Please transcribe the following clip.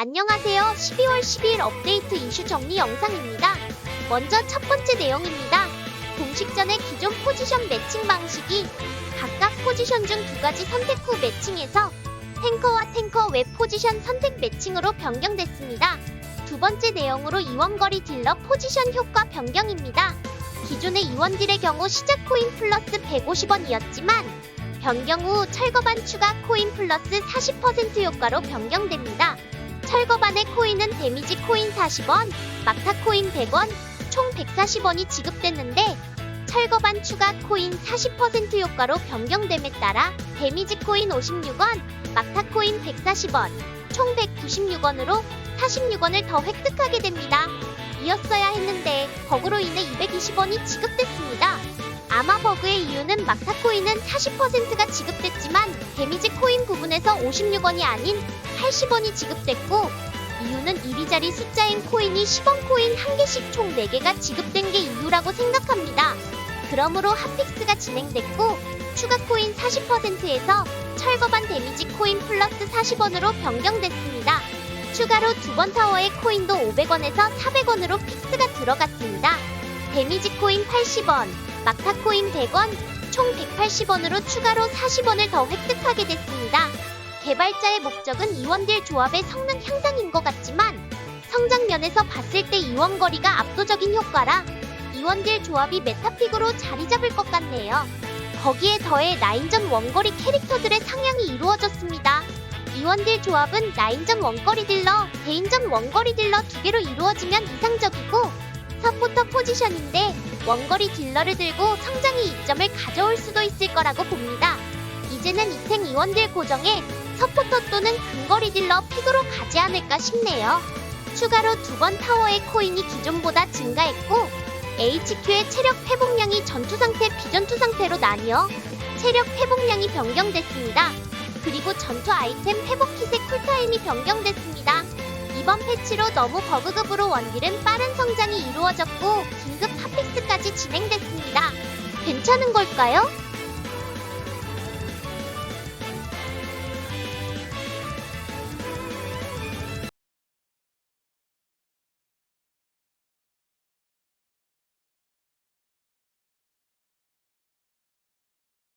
안녕하세요. 12월 12일 업데이트 이슈 정리 영상입니다. 먼저 첫 번째 내용입니다. 공식 전의 기존 포지션 매칭 방식이 각각 포지션 중 두 가지 선택 후 매칭해서 탱커와 탱커 외 포지션 선택 매칭으로 변경됐습니다. 두 번째 내용으로 이원거리 딜러 포지션 효과 변경입니다. 기존의 이원딜의 경우 시작 코인 플러스 150원이었지만 변경 후 철거반 추가 코인 플러스 40% 효과로 변경됩니다. 철거반의 코인은 데미지 코인 40원, 막타 코인 100원, 총 140원이 지급됐는데 철거반 추가 코인 40% 효과로 변경됨에 따라 데미지 코인 56원, 막타 코인 140원, 총 196원으로 46원을 더 획득하게 됩니다. 이었어야 했는데 버그로 인해 220원이 지급됐습니다. 아마 버그의 이유는 막타 코인은 40%가 지급됐지만 데미지 코인 부분에서 56원이 아닌 80원이 지급됐고 이유는 이리자리 숫자인 코인이 10원 코인 1개씩 총 4개가 지급된 게 이유라고 생각합니다. 그러므로 핫픽스가 진행됐고 추가 코인 40%에서 철거반 데미지 코인 플러스 40원으로 변경됐습니다. 추가로 두 번 타워의 코인도 500원에서 400원으로 픽스가 들어갔습니다. 데미지 코인 80원, 막타 코인 100원, 총 180원으로 추가로 40원을 더 획득하게 됐습니다. 개발자의 목적은 이원딜 조합의 성능 향상인 것 같지만 성장면에서 봤을 때 이원거리가 압도적인 효과라 이원딜 조합이 메타픽으로 자리 잡을 것 같네요. 거기에 더해 라인전 원거리 캐릭터들의 상향이 이루어졌습니다. 이원딜 조합은 라인전 원거리 딜러, 개인전 원거리 딜러 두 개로 이루어지면 이상적이고 서포터 포지션인데 원거리 딜러를 들고 성장의 이점을 가져올 수도 있을 거라고 봅니다. 이제는 이탱 이원딜 고정에 서포터 또는 근거리 딜러 픽으로 가지 않을까 싶네요. 추가로 두 번 타워의 코인이 기존보다 증가했고 HQ의 체력 회복량이 전투 상태, 비전투 상태로 나뉘어 체력 회복량이 변경됐습니다. 그리고 전투 아이템 회복 킷의 쿨타임이 변경됐습니다. 이번 패치로 너무 버그급으로 원딜은 빠른 성장이 이루어졌고 긴급 핫픽스까지 진행됐습니다. 괜찮은 걸까요?